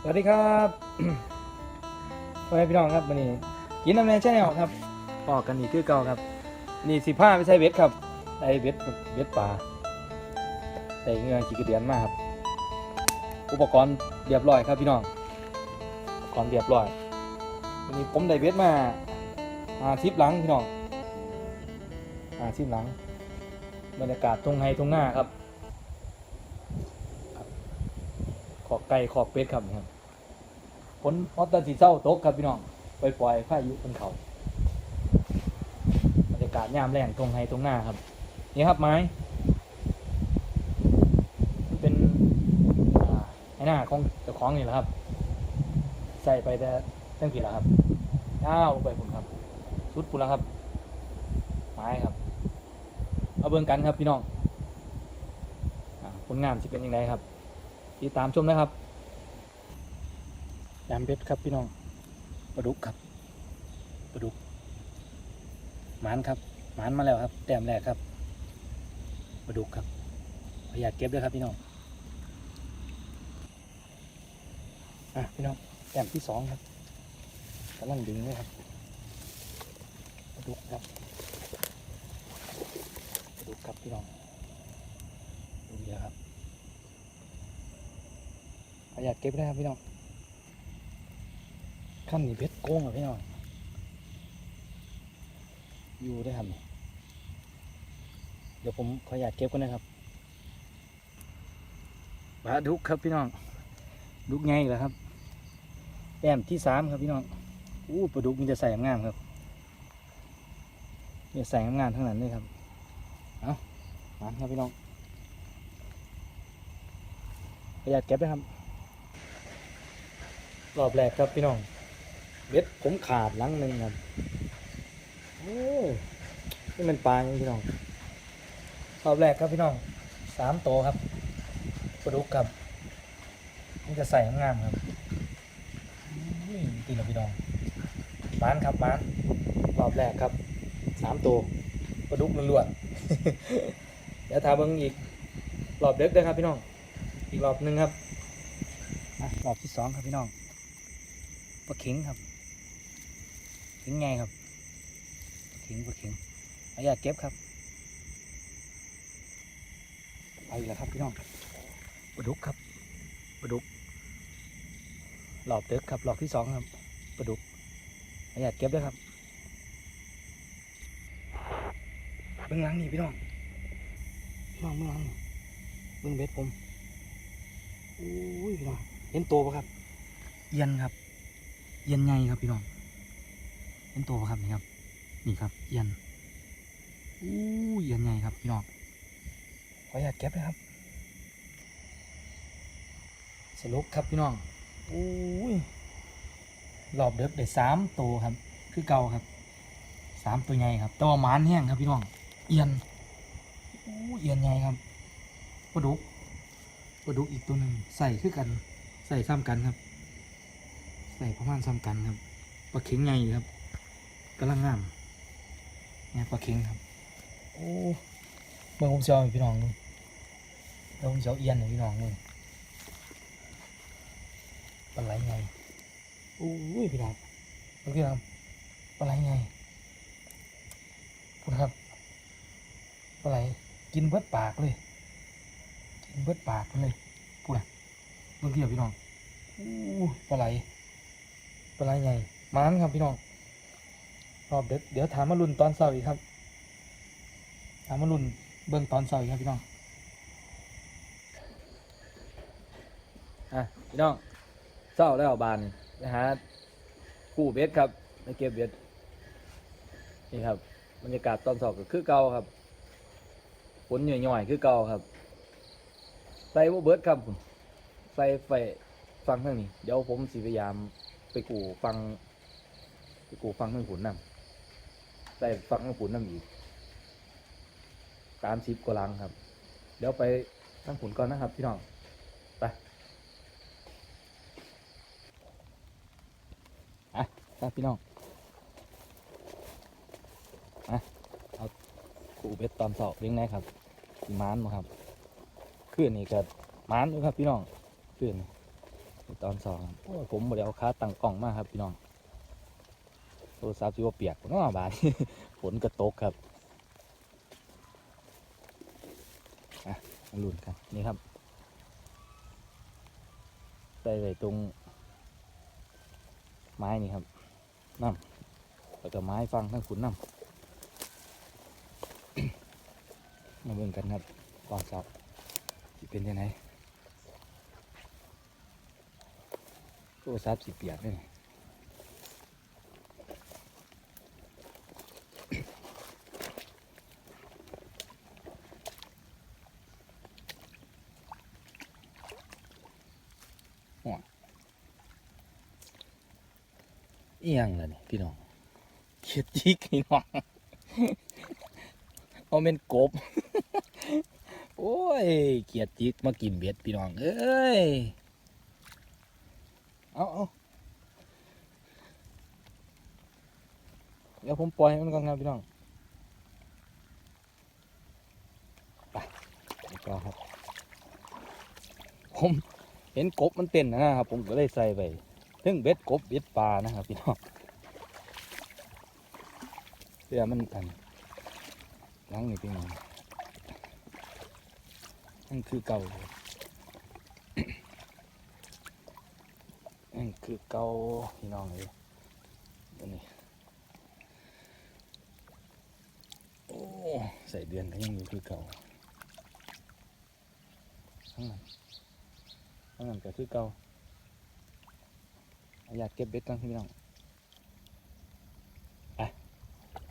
สวัสดีครับพ่อแม่พี่น้องครับวันนี้ กินน้ำแม่ชาแนลครับพอกกันอีกคือเก่าครับ นี่สิผ้าไม่ใช่เบ็ดครับไอเบ็ดเบ็ดป่าใส่เงือขี้กระเดือนมากครับ อุปกรณ์เรียบร้อยครับพี่น้องอุปกรณ์เรียบร้อยวันนี้ผมได้เบ็ดมาอาทิปหลังพี่น้องอาทิปหลัง บรรยากาศตรงไฮตรงหน้าครับ ขอบไก่ขอบเป็ดครับนี่ครับผลฮอตตันสีเศร้าตกครับพี่น้องไปปล่อยพายุบนเขาบรรยากาศยามแรงตรงไฮตรงหน้าครับ นี่ครับไม้เป็นไอ้หน้าของเจ้าของนี่แหละครับ ใส่ไปแต่ตั้งกี่แล้วครับย้าวลงไปผมครับ สุดปุ่นแล้วครับ ไม้ครับ เอาเบิ่งกันครับพี่น้องผลงานสิเป็นยังไงครับ ติดตามชมนะครับยามเพชรครับพี่น้องปลาดุกครับปลาดุกหมานครับหมานมาแล้วครับ แต้มแรกครับปลาดุกครับขออยากเก็บด้วยครับพี่น้องอะพี่น้องแต้มที่สองครับกำลังดึงเลยครับปลาดุกครับปลาดุกครับพี่น้องดูเยอะครับ ประหยัดเก็บได้ครับพี่น้องขั้นนี้เพชรโกงอะพี่น้องอยู่ได้ครับเดี๋ยวผมขออนุญาตเก็บกันนะครับปลาดุกครับพี่น้อง ดุกไงเหรอครับแต้มที่สามครับพี่น้องอู้ปลาดุกมีแต่ใส่งามครับมีแต่ใส่งามทั้งนั้นเลยครับเอามาครับพี่น้องประหยัดเก็บได้ครับ รอบแรกครับพี่น้องเบ็ดผมขาดลังหนึ่งครับโอ้นี่มันปลาอย่างพี่น้องรอบแรกครับพี่น้องสามโตครับปลาดุกครับมันจะใส่งามครับตีแล้วพี่น้องบ้านครับบ้านรอบแรกครับสามตัวปลาดุกล้วนๆเดี๋ยวทาเบิ้งอีกรอบเด็กด้วยครับพี่น้อง อีกรอบหนึ่งครับอะรอบที่สองครับพี่น้อง ปลาเข็งครับเข็งไงครับปลาเข็งปลาเข็งอาอยากเก็บครับไปแล้วครับพี่น้องปลาดุกครับปลาดุกหลอบเด็กครับหลอบที่สองครับปลาดุกอาอยากเก็บด้วยครับเบื้องหลังนี่พี่น้องพี่น้องเบื้องหลังเบื้องเบ็ดผมโอ้ยพี่น้องเห็นตัวปะครับเอียนครับ เอียนไงครับพี่น้องเป็นตัวครับนี่ครับ นี่ครับ เอียนอู้เอียนไงครับพี่น้องขออยากเก็บเลยครับ สรุปครับพี่น้องอู้ยรอบเด็กได้สามตัวครับ คือเก่าครับสามตัวใหญ่ครับตัวหมานแห้งครับพี่น้อง เอียนอู้เอียนไงครับปลาดุกปลาดุกอีกตัวหนึ่งใส่คือกัน ใส่ซ้ำกันครับ ใส่ประมาณซ้ำกันครับปลาเข็งใหญ่ครับกำลังงามเนี่ยปลาเข็งครับ โอ้เบิ่งผมเสียวพี่น้องดูเดี๋ยวผมเสียวเอียนให้พี่น้องดูปลาไหลไงโอ้ยพี่น้องเมื่อกี้ครับปลาไหลไงพูดครับปลาไหลกินเบิดปากเลย กินเบิดปากเลยพูดนะเมื่อกี้พี่น้องโอ้ยปลาไหล ปลาไหลไงมานครับพี่น้องรอบเด็กเดี๋ยวถามมารุนตอนเสาร์อีกครับ ถามมารุนเบิ่งตอนเสาร์อีกครับพี่น้องอะพี่น้องเศร้าแล้วบานไปหาคู่เบ็ดครับไปเก็บเบ็ดนี่ครับบรรยากาศตอนสอบก็คือเก่าครับฝนหน่อยๆคือเก่าครับ ใส่ว่าเบิดครับใส่ไฟฟังทางนี้ เดี๋ยวผมสิพยายาม ไปกูฟัง ไปกูฟังทางผุนนำใส่ฟังทางผุนนำอีกสามสิบกว่าลังครับ เดี๋ยวไปทางผุนก่อนนะครับ พี่น้องไปอะครับพี่น้องอะเอาขูเบ็ดตอนสอบเลี้ยงได้ครับสีมานมาครับขึ้นนี่ก็มานอยู่ครับพี่น้องขึ้นนี่ ตอนสองโอ้ผมบ่ได้เอาขาตั้งกล้องมากครับพี่น้องโทรศัพท์ที่ว่าเปียกนาะบาดฝนก็ตกครับอะลุ้นกันนี่ครับใส่ตรงไม้นี่ครับน้ำแล้วก็ไม้ฟังทั้งขุนน้ำมาเบิ่งกันครับตอนเช้าสิเป็นยังไง โทรศัพท์สิเปียกเลยห่วยอียังล่ะนี่พี่น้องเขียดจิกพี่น้องเอาเป็นกบ โอ้ยเกียดจิกมากินเบ็ดพี่น้อง เอ้ย เอาเอาเดี๋ยวผมปล่อยให้มันก่อนครับพี่น้องไปไปต่อครับ ผมเห็นกบมันเต้นนะครับ ผมก็เลยใส่ไปถึงเบ็ดกบเบ็ดปลานะครับพี่น้องเพื่อมันอันล้างนี่พี่น้องนั่นคือเก่าเลย นั่นคือเก่าพี่น้องเลยอันนี้โอ้ใส่เดือนก็ยังอยู่คือเก่าทั้งนั้นทั้งนั้นก็คือเก่าอยากเก็บเบ็ดกันพี่น้องไป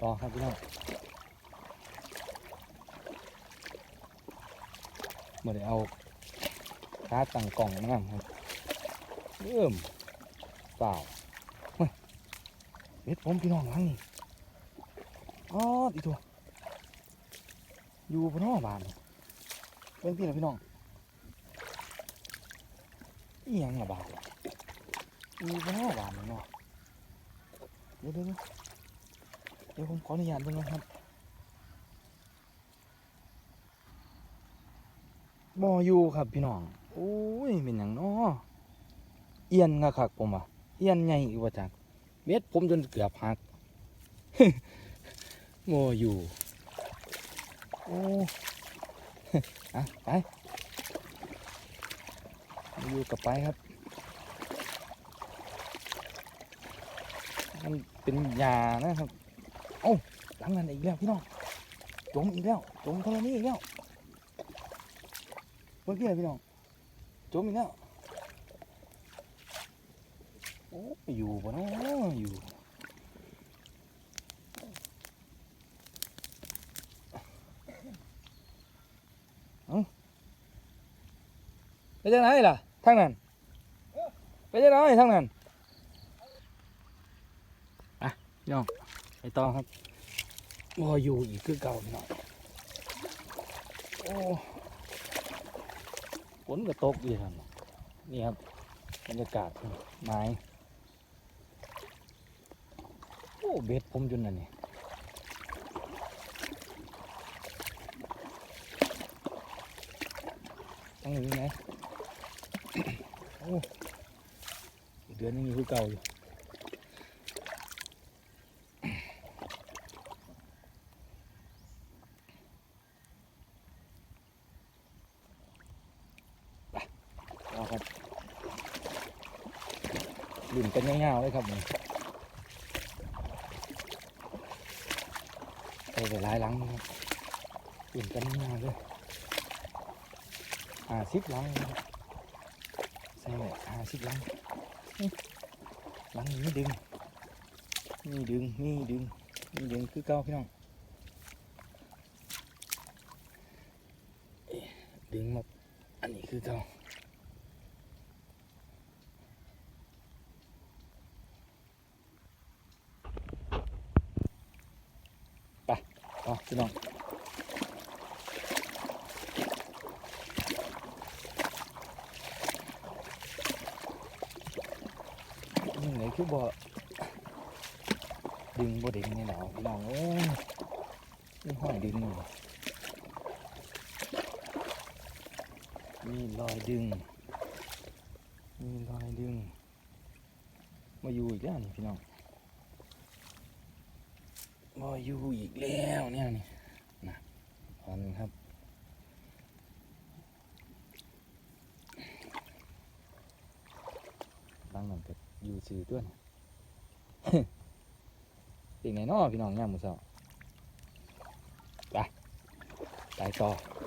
ต่อครับพี่น้องมื่ได้เอาขาตั้งกล่องมานั่งครับเริ่ม เปล่าเฮ้ยเบ็ดผมพี่น้องหลังนี่อ๋ออีตัวอยู่บนห้อบานนี่เบิ่งพี่นพี่น้องอีหยังละบาทอยู่บนห้อบานเนาะเดี๋ยวเดี๋ยวเดี๋ยวเดี๋ยวผมขออนุญาตเบิ่งนะครับบ่อยู่ครับพี่น้องโอ้ยเป็นอย่างน้อเอียนกะคักผมอะ เอียนใหญ่อีกว่าจักเม็ดผมจนเกือบหักบ่อยู่โอ้อะไปอยู่กับไปครับ มันเป็นยานะครับเอ้หลังนั้นอีกแล้วพี่น้องจมอีกแล้วจมธรณีอีกแล้วเมื่อกี้พี่น้องจมอีกแล้วโอยู่ปะเนาะอยู่เอ้าไปจังไหนล่ะทางนั้นไปจังไหนทางนั้นอะพี่องไปต่อครับบ่อยู่อีกคือเก่าพี่องโอ้ฝนก็ตกอยู่ครับนี่ครับบรรยากาศไม้ อ้เบ็ดผมจนนั่นนี่ตั้งอยู่ไหนโอ้เดือนยังอยู่คือเก่าอยู่เอาครับดื่มกันง่ายๆเลยครับ ไปไปหลายหลังนะครับดื่มกันง่ายๆเลยห้าสิบหลังนะครับใช่เลยห้าสิบหลังนี่หลังนี้ไม่ดึงนี่ดึงนี่ดึงนี่ดึงคือเก้าพี่น้องเอ๊ะดึงมาอันนี้คือเก้า อ๋อ พี่น้องนี่ไหนคือบ่ดึงบ่ดึงนี่หนาวพี่น้องเอ้ยนี่ห้อยดึงมีรอยดึง มีรอยดึง มาอยู่อีกแล้วนี่พี่น้อง มาอยู่อีกแล้วเนี่ยนี่นะพันครับบางหนังก็อยู่ซื้อตัวนี่เป็นไงน้อพี่น้องเนี่ยมมือเสาไปไปต่ออือ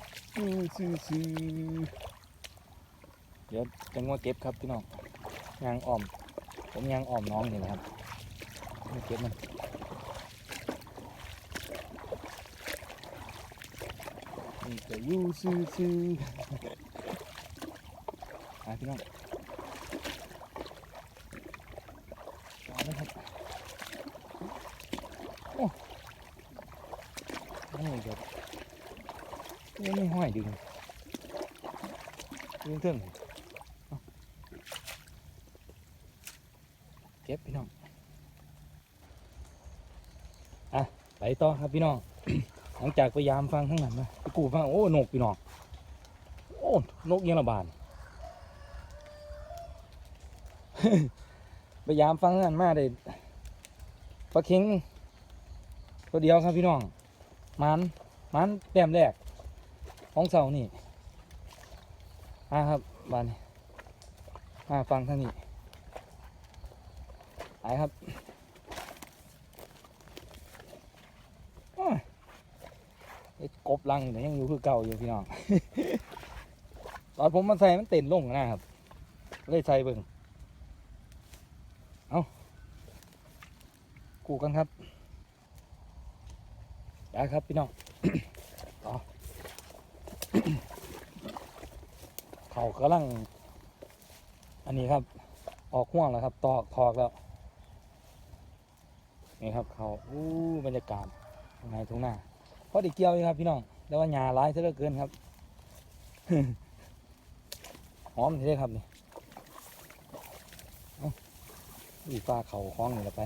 ซื้อซื้อ เดี๋ยวจังว่าเก็บครับพี่น้องยางอ่อม ผมยางอ่อมน้องนี่นะครับมาเก็บมันนี่จะยู่ซื่อซื่อๆหาพี่น้องเอาเลยครับโอ้นี่ก็ยังไม่ห้อย ดึงดึงเทิงเอาเก็บพี่น้องอะไปต่อครับพี่น้องหลังจากพยายามฟังทั้งนั้นนะกูฟังโอ้นกพี่น้องโอ้นกยังระบาดพยายามฟังทั้งนั้นมาได้ปลาเค็งตัวเดียวครับพี่น้องมันมันแต้มแรก ของเสานี่มาครับบานนี้มาฟังทางนี้ไปครับไอ้กบลังเนี่ยังอยู่คือเก่าอยู่พี่น้อง ตอนผมมาใส่มันเต้นลงนะครับ เลยใส่เบิ่งเอากูกันครับได้ครับพี่น้อง เขากำลัง อันนี้ครับ ออกห่วงแล้วครับ ตอกถอกแล้ว นี่ครับ เขาอู้บรรยากาศในทุ่งนาพอดีเกี่ยวอยู่ครับพี่น้องแต่ว่าหญ้าร้ายซะเหลือเกินครับหอมทีเด้ครับนี่เอาอีฟ้าเขาคล้องนี่ละไป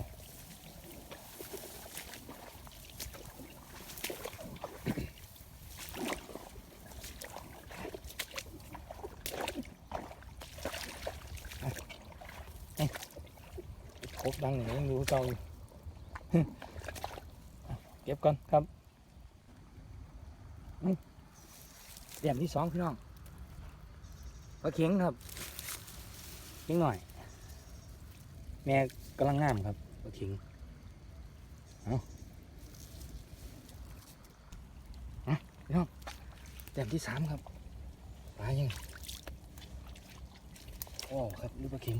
ครบดังอย่างนี้ยังดูเก่าอยู่เก็บก่อนครับเดี่ยมที่สองพี่น้องปลาเข็งครับเข็งหน่อย แม่กำลังงามครับปลาเข็งเอาเอาพี่น้องเดี่ยมที่สามครับปลายังโอ้ครับลูกปลาเข็ง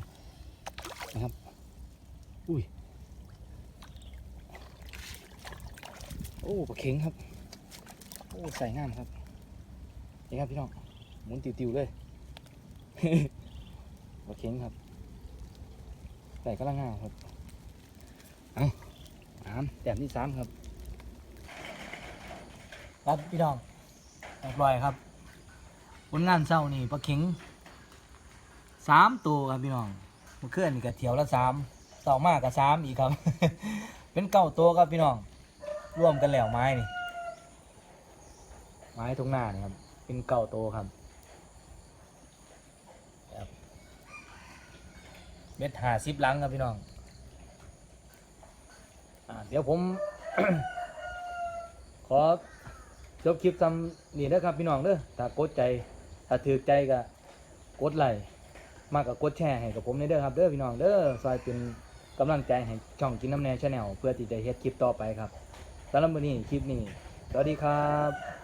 นะครับ อุ้ย โอ้ปลาเข็งครับ โอ้ใส่งามครับนี่ครับพี่น้องหมุนติวๆเลยปลาเข็งครับใส่กำลังงามครับเอาสามแต้มที่สามครับ ครับพี่น้องเรียบร้อยครับผลงานเศร้านี่ปลาเข็งสามตัวครับพี่น้องเมื่อคืนนี่ก็เที่ยวละสาม เศร้ามากกับสามอีกครับ เป็นเก้าตัวครับพี่น้องร่วมกันแล้วไม้นี่ ไม้ตรงหน้านี่ครับ เป็นเก่าโตครับครับเม็ดหาซิบลังครับพี่น้องอ่าเดี๋ยวผม ขอจบคลิปซ้ำนี่นะครับพี่น้องเด้อถ้ากดใจ ถ้าถือใจก็กดไลค์มากกับกดแชร์ให้กับผมในเด้อครับเด้อพี่น้องเด้อซอยเป็น กำลังใจให้ช่องกินน้ำแนวชาแนลเพื่อที่จะเฮ็ดคลิปต่อไปครับสำหรับวันนี้คลิปนี้สวัสดีครับ